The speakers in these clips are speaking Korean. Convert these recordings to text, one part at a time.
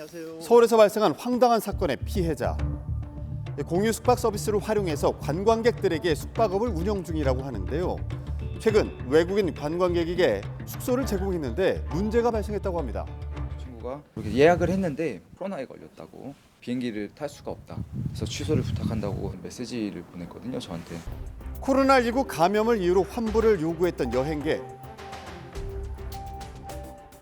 안녕하세요. 서울에서 발생한 황당한 사건의 피해자. 공유 숙박 서비스를 활용해서 관광객들에게 숙박업을 운영 중이라고 하는데요. 최근 외국인 관광객에게 숙소를 제공했는데 문제가 발생했다고 합니다. 친구가 이렇게 예약을 했는데 코로나에 걸렸다고 비행기를 탈 수가 없다. 그래서 취소를 부탁한다고 메시지를 보냈거든요, 저한테. 코로나19 감염을 이유로 환불을 요구했던 여행객.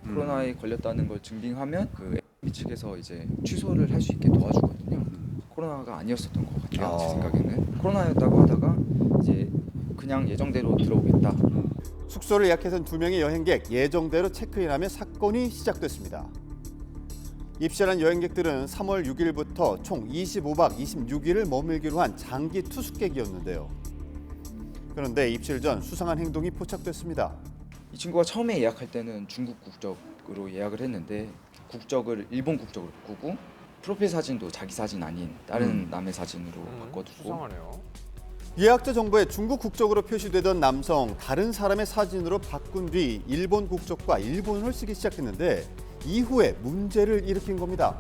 코로나에 걸렸다는 걸 증빙하면 그 A비 측에서 이제 취소를 할 수 있게 도와주거든요. 코로나가 아니었었던 것 같아요, 아. 제 생각에는. 코로나였다고 하다가 이제 그냥 예정대로 들어오겠다. 숙소를 예약해선 두 명의 여행객 예정대로 체크인하며 사건이 시작됐습니다. 입실한 여행객들은 3월 6일부터 총 25박 26일을 머물기로 한 장기 투숙객이었는데요. 그런데 입실 전 수상한 행동이 포착됐습니다. 이 친구가 처음에 예약할 때는 중국 국적으로 예약을 했는데 국적을 일본 국적으로 바꾸고 프로필 사진도 자기 사진 아닌 다른 음. 남의 사진으로 음, 바꿔두고 수상하네요. 예약자 정보에 중국 국적으로 표시되던 남성 다른 사람의 사진으로 바꾼 뒤 일본 국적과 일본어를 쓰기 시작했는데 이후에 문제를 일으킨 겁니다.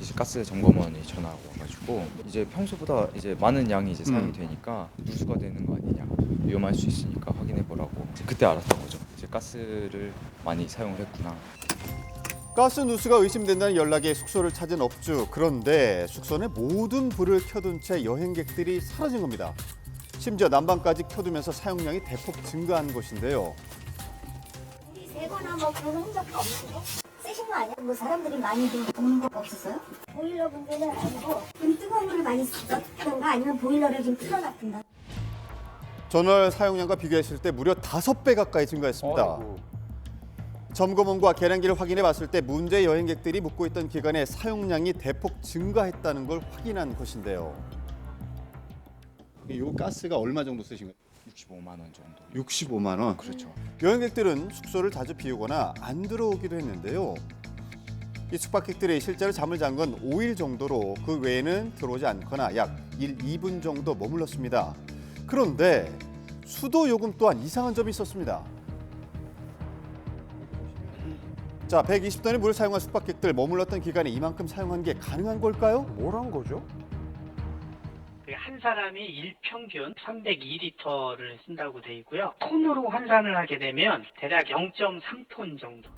이제 가스 점검원이 전화가 와가지고 이제 평소보다 이제 많은 양이 이제 사용이 음. 되니까 누수가 되는 거 아니냐 위험할 수 있으니까 확인해 보라고 그때 알았던 거죠. 이제 가스를 많이 사용을 했구나. 가스 누수가 의심된다는 연락에 숙소를 찾은 업주. 그런데 숙소 내 모든 불을 켜둔 채 여행객들이 사라진 겁니다. 심지어 난방까지 켜두면서 사용량이 대폭 증가한 것인데요. 세거나 뭐 그런 흔적도 없는데 쓰신 거 아니야? 뭐 사람들이 많이 보는 거 없었어요? 보일러 문제는 아니고 좀 뜨거운 물을 많이 썼던가 아니면 보일러를 좀 틀어놨던가 전월 사용량과 비교했을 때 무려 다섯 배 가까이 증가했습니다. 아이고. 점검원과 계량기를 확인해 봤을 때 문제 여행객들이 묵고 있던 기간에 사용량이 대폭 증가했다는 걸 확인한 것인데요. 이 가스가 얼마 정도 쓰신 거예요? 65만 원 정도. 65만 원. 그렇죠. 여행객들은 숙소를 자주 비우거나 안 들어오기도 했는데요. 이 숙박객들이 실제로 잠을 잔 건 5일 정도로 그 외에는 들어오지 않거나 약 1, 2분 정도 머물렀습니다. 그런데 수도 요금 또한 이상한 점이 있었습니다. 자, 120돈의 물을 사용한 숙박객들 머물렀던 기간에 이만큼 사용한 게 가능한 걸까요? 뭘 한 거죠? 그한 사람이 일평균 302리터를 쓴다고 돼 있고요. 톤으로 환산을 하게 되면 대략 0.3톤 정도.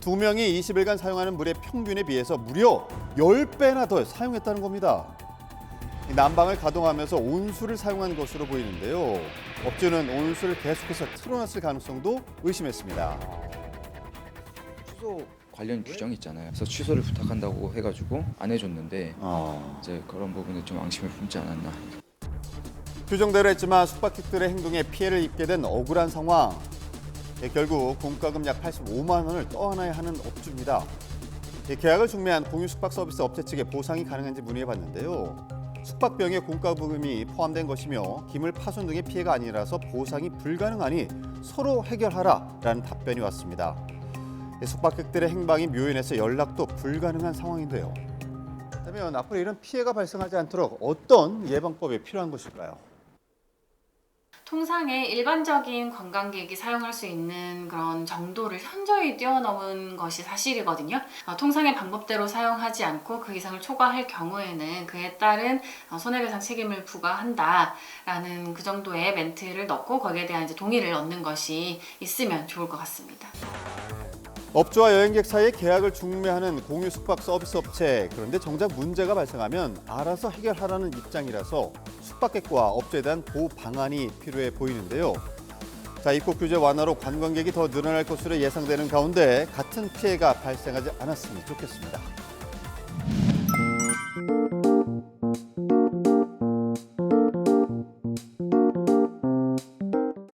두 명이 20일간 사용하는 물의 평균에 비해서 무려 10배나 더 사용했다는 겁니다. 이 난방을 가동하면서 온수를 사용한 것으로 보이는데요. 업주는 온수를 계속해서 틀어놨을 가능성도 의심했습니다. 취소 관련 규정이 있잖아요. 그래서 취소를 부탁한다고 해가지고 안 해줬는데 어. 이제 그런 부분에 좀 앙심을 품지 않았나. 규정대로 했지만 숙박객들의 행동에 피해를 입게 된 억울한 상황. 예, 결국 공과금 약 85만 원을 떠안아야 하는 업주입니다. 예, 계약을 중매한 공유 숙박 서비스 업체 측에 보상이 가능한지 문의해봤는데요. 숙박비용에 공과금이 포함된 것이며 기물 파손 등의 피해가 아니라서 보상이 불가능하니 서로 해결하라라는 답변이 왔습니다. 예, 숙박객들의 행방이 묘연해서 연락도 불가능한 상황인데요. 그러면 앞으로 이런 피해가 발생하지 않도록 어떤 예방법이 필요한 것일까요? 통상의 일반적인 관광객이 사용할 수 있는 그런 정도를 현저히 뛰어넘은 것이 사실이거든요. 어, 통상의 방법대로 사용하지 않고 그 이상을 초과할 경우에는 그에 따른 어, 손해배상 책임을 부과한다라는 그 정도의 멘트를 넣고 거기에 대한 이제 동의를 얻는 것이 있으면 좋을 것 같습니다. 업주와 여행객 사이에 계약을 중매하는 공유 숙박 서비스 업체 그런데 정작 문제가 발생하면 알아서 해결하라는 입장이라서 숙박객과 업주에 대한 보호 방안이 필요해 보이는데요. 자 입국 규제 완화로 관광객이 더 늘어날 것으로 예상되는 가운데 같은 피해가 발생하지 않았으면 좋겠습니다.